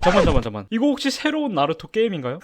잠만 잠만 잠만 이거 혹시 새로운 나루토 게임인가요?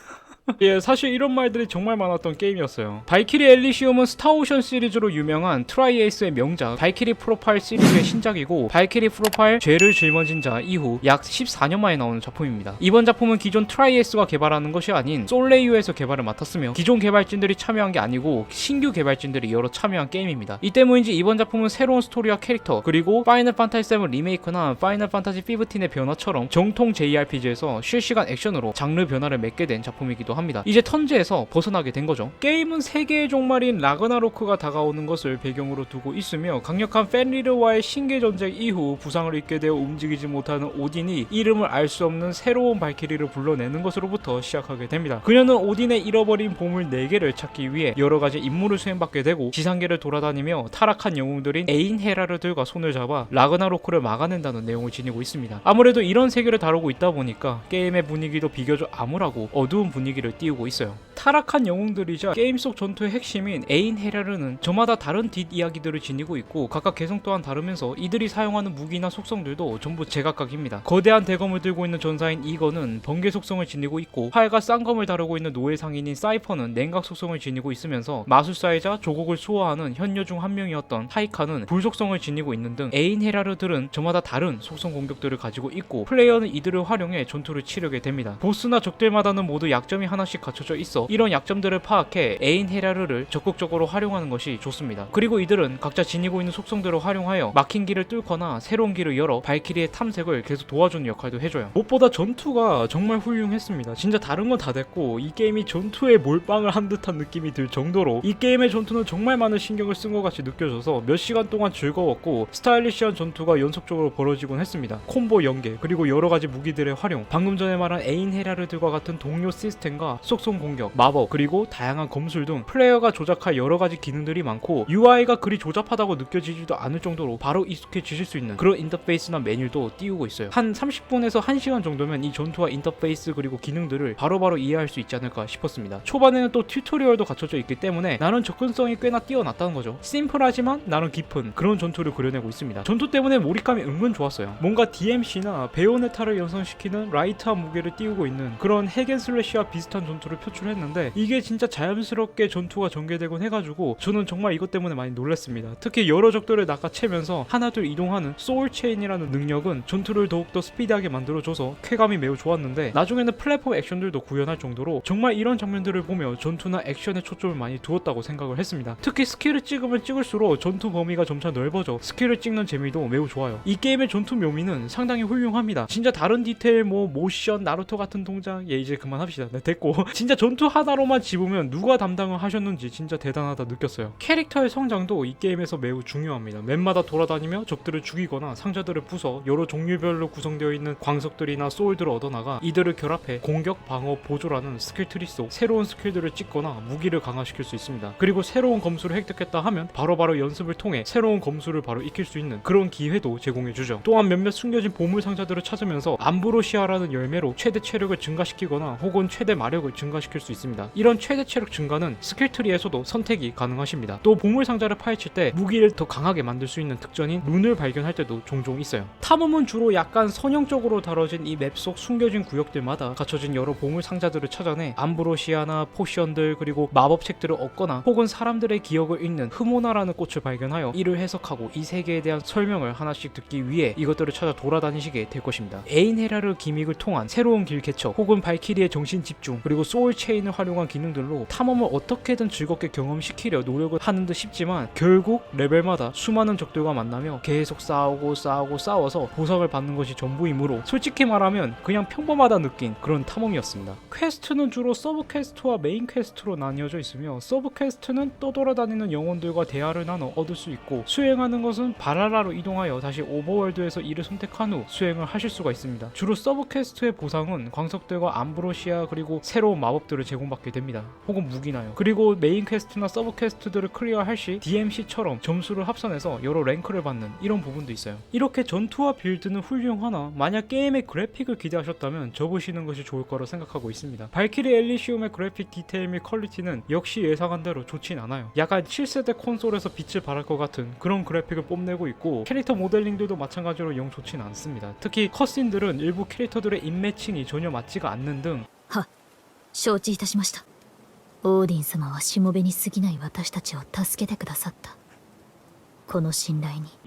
예, 사실 이런 말들이 정말 많았던 게임이었어요. 발키리 엘리시움은 스타오션 시리즈로 유명한 트라이에이스의 명작 발키리 프로파일 시리즈의 신작이고 발키리 프로파일 죄를 짊어진 자 이후 약 14년 만에 나오는 작품입니다. 이번 작품은 기존 트라이에이스가 개발하는 것이 아닌 솔레이유에서 개발을 맡았으며 기존 개발진들이 참여한 게 아니고 신규 개발진들이 여러 참여한 게임입니다. 이 때문인지 이번 작품은 새로운 스토리와 캐릭터 그리고 파이널 판타지 7 리메이크나 파이널 판타지 15의 변화처럼 정통 JRPG에서 실시간 액션으로 장르 변화를 맺게 된 작품이기도 합니다. 이제 턴제에서 벗어나게 된 거죠. 게임은 세계의 종말인 라그나로크가 다가오는 것을 배경으로 두고 있으며 강력한 펜리르와의 신계 전쟁 이후 부상을 입게 되어 움직이지 못하는 오딘이 이름을 알 수 없는 새로운 발키리를 불러내는 것으로부터 시작하게 됩니다. 그녀는 오딘의 잃어버린 보물 4개를 찾기 위해 여러 가지 임무를 수행받게 되고 지상계를 돌아다니며 타락한 영웅들인 에인 헤라르들과 손을 잡아 라그나로크를 막아낸다는 내용을 지니고 있습니다. 아무래도 이런 세계를 다루고 있다 보니까 게임의 분위기도 비교적 암울하고 어두운 분위기를 띄우고 있어요. 타락한 영웅들이자 게임 속 전투의 핵심인 에인 헤라르는 저마다 다른 뒷이야기들을 지니고 있고 각각 개성 또한 다르면서 이들이 사용하는 무기나 속성들도 전부 제각각입니다. 거대한 대검을 들고 있는 전사인 이거는 번개 속성을 지니고 있고 활과 쌍검을 다루고 있는 노예 상인인 사이퍼는 냉각 속성을 지니고 있으면서 마술사이자 조국을 수호하는 현녀 중 한 명이었던 하이카는 불 속성을 지니고 있는 등 에인 헤라르들은 저마다 다른 속성 공격들을 가지고 있고 플레이어는 이들을 활용해 전투를 치르게 됩니다. 보스나 적들마다는 모두 약점이 하나 씩 갖춰져 있어 이런 약점들을 파악해 에인 헤라르를 적극적으로 활용하는 것이 좋습니다. 그리고 이들은 각자 지니고 있는 속성들을 활용하여 막힌 길을 뚫거나 새로운 길을 열어 발키리의 탐색을 계속 도와주는 역할도 해줘요. 무엇보다 전투가 정말 훌륭했습니다. 진짜 다른 건 다 됐고 이 게임이 전투에 몰빵을 한 듯한 느낌이 들 정도로 이 게임의 전투는 정말 많은 신경을 쓴 것 같이 느껴져서 몇 시간 동안 즐거웠고 스타일리시한 전투가 연속적으로 벌어지곤 했습니다. 콤보 연계 그리고 여러 가지 무기들의 활용 방금 전에 말한 에인 헤라르들과 같은 동료 시스템과 속성 공격 마법 그리고 다양한 검술 등 플레이어가 조작할 여러 가지 기능들이 많고 UI가 그리 조잡하다고 느껴지지도 않을 정도로 바로 익숙해지실 수 있는 그런 인터페이스나 메뉴도 띄우고 있어요. 한 30분에서 1시간 정도면 이 전투와 인터페이스 그리고 기능들을 바로바로 이해할 수 있지 않을까 싶었습니다. 초반에는 또 튜토리얼도 갖춰져 있기 때문에 나는 접근성이 꽤나 뛰어났다는 거죠. 심플하지만 나는 깊은 그런 전투를 그려내고 있습니다. 전투 때문에 몰입감이 은근 좋았어요. 뭔가 DMC나 베요네타를 연상시키는 라이트한 무게를 띄우고 있는 그런 핵앤슬래시와 비슷한 전투를 표출했는데 이게 진짜 자연스럽게 전투가 전개되곤 해가지고 저는 정말 이것 때문에 많이 놀랐습니다. 특히 여러 적들을 낚아채면서 하나둘 이동하는 소울 체인이라는 능력은 전투를 더욱더 스피디하게 만들어줘서 쾌감이 매우 좋았는데 나중에는 플랫폼 액션들도 구현할 정도로 정말 이런 장면들을 보며 전투나 액션에 초점을 많이 두었다고 생각을 했습니다. 특히 스킬을 찍으면 찍을수록 전투 범위가 점차 넓어져 스킬을 찍는 재미도 매우 좋아요. 이 게임의 전투 묘미는 상당히 훌륭합니다. 진짜 다른 디테일 뭐 모션, 나루토 같은 동작 예 이제 그만합시다. 네, 됐고 진짜 전투 하나로만 집으면 누가 담당을 하셨는지 진짜 대단하다 느꼈어요. 캐릭터의 성장도 이 게임에서 매우 중요합니다. 맵마다 돌아다니며 적들을 죽이거나 상자들을 부숴 여러 종류별로 구성되어 있는 광석들이나 소울들을 얻어나가 이들을 결합해 공격, 방어, 보조라는 스킬 트리 속 새로운 스킬들을 찍거나 무기를 강화시킬 수 있습니다. 그리고 새로운 검수를 획득했다 하면 바로바로 연습을 통해 새로운 검수를 바로 익힐 수 있는 그런 기회도 제공해주죠. 또한 몇몇 숨겨진 보물 상자들을 찾으면서 암브로시아라는 열매로 최대 체력을 증가시키거나 혹은 최대 마력을 증가시킬 수 있습니다. 이런 최대 체력 증가는 스킬 트리에서도 선택이 가능하십니다. 또 보물 상자를 파헤칠 때 무기를 더 강하게 만들 수 있는 특전인 룬을 발견할 때도 종종 있어요. 탐험은 주로 약간 선형적으로 다뤄진 이 맵 속 숨겨진 구역들마다 갖춰진 여러 보물 상자들을 찾아내 암브로시아나 포션들 그리고 마법 책들을 얻거나 혹은 사람들의 기억을 읽는 흐모나라는 꽃을 발견하여 이를 해석하고 이 세계에 대한 설명을 하나씩 듣기 위해 이것들을 찾아 돌아다니시게 될 것입니다. 에인 헤라르 기믹을 통한 새로운 길 개척 혹은 발키리의 정신 집중 그리고 소울 체인을 활용한 기능들로 탐험을 어떻게든 즐겁게 경험시키려 노력을 하는 듯 싶지만 결국 레벨마다 수많은 적들과 만나며 계속 싸우고 싸우고 싸워서 보상을 받는 것이 전부이므로 솔직히 말하면 그냥 평범하다 느낀 그런 탐험이었습니다. 퀘스트는 주로 서브 퀘스트와 메인 퀘스트로 나뉘어져 있으며 서브 퀘스트는 떠돌아다니는 영혼들과 대화를 나눠 얻을 수 있고 수행하는 것은 바라라로 이동하여 다시 오버월드에서 이를 선택한 후 수행을 하실 수가 있습니다. 주로 서브 퀘스트의 보상은 광석들과 암브로시아 그리고 새로운 마법들을 제공받게 됩니다. 혹은 무기나요. 그리고 메인 퀘스트나 서브 퀘스트들을 클리어할 시 DMC처럼 점수를 합산해서 여러 랭크를 받는 이런 부분도 있어요. 이렇게 전투와 빌드는 훌륭하나 만약 게임의 그래픽을 기대하셨다면 접으시는 것이 좋을 거라 생각하고 있습니다. 발키리 엘리시움의 그래픽 디테일 및 퀄리티는 역시 예상한 대로 좋진 않아요. 약간 7세대 콘솔에서 빛을 발할 것 같은 그런 그래픽을 뽐내고 있고 캐릭터 모델링들도 마찬가지로 영 좋진 않습니다. 특히 컷신들은 일부 캐릭터들의 인매칭이 전혀 맞지가 않는 등 承知いたしました。オーディン様はしもべに過ぎない私たちを助けてくださった。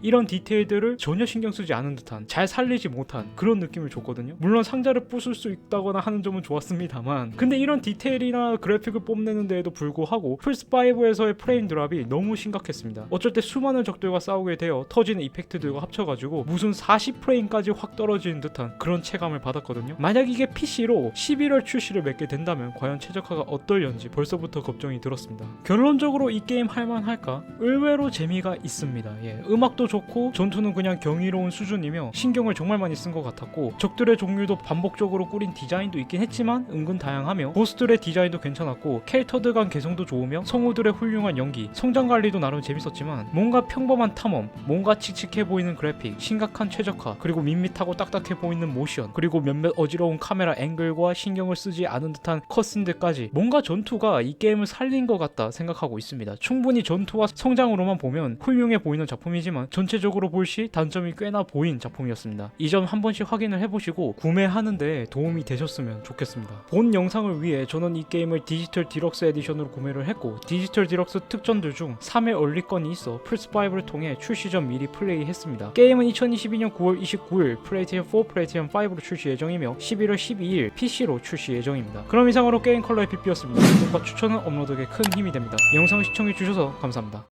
이런 디테일들을 전혀 신경 쓰지 않은 듯한 잘 살리지 못한 그런 느낌을 줬거든요. 물론 상자를 부술 수 있다거나 하는 점은 좋았습니다만 근데 이런 디테일이나 그래픽을 뽐내는 데에도 불구하고 플스5에서의 프레임 드랍이 너무 심각했습니다. 어쩔 때 수많은 적들과 싸우게 되어 터지는 이펙트들과 합쳐가지고 무슨 40프레임까지 확 떨어지는 듯한 그런 체감을 받았거든요. 만약 이게 PC로 11월 출시를 맺게 된다면 과연 최적화가 어떨련지 벌써부터 걱정이 들었습니다. 결론적으로 이 게임 할만할까? 의외로 재미가 있습니다. 예, 음악도 좋고 전투는 그냥 경이로운 수준이며 신경을 정말 많이 쓴 것 같았고 적들의 종류도 반복적으로 꾸린 디자인도 있긴 했지만 은근 다양하며 보스들의 디자인도 괜찮았고 캐릭터들 간 개성도 좋으며 성우들의 훌륭한 연기 성장 관리도 나름 재밌었지만 뭔가 평범한 탐험 뭔가 칙칙해 보이는 그래픽 심각한 최적화 그리고 밋밋하고 딱딱해 보이는 모션 그리고 몇몇 어지러운 카메라 앵글과 신경을 쓰지 않은 듯한 컷신들까지 뭔가 전투가 이 게임을 살린 것 같다 생각하고 있습니다. 충분히 전투와 성장으로만 보면 훌륭해 보이는 작품이지만 전체적으로 볼 시 단점이 꽤나 보인 작품이었습니다. 이 점 한 번씩 확인을 해보시고 구매하는데 도움이 되셨으면 좋겠습니다. 본 영상을 위해 저는 이 게임을 디지털 디럭스 에디션으로 구매를 했고 디지털 디럭스 특전들 중 3회 얼리건이 있어 플스5를 통해 출시 전 미리 플레이했습니다. 게임은 2022년 9월 29일 플레이테이션 4, 플레이테이션 5로 출시 예정이며 11월 12일 PC로 출시 예정입니다. 그럼 이상으로 게임 컬러의 빗비였습니다. 구독과 추천은 업로드에 큰 힘이 됩니다. 영상 시청해주셔서 감사합니다.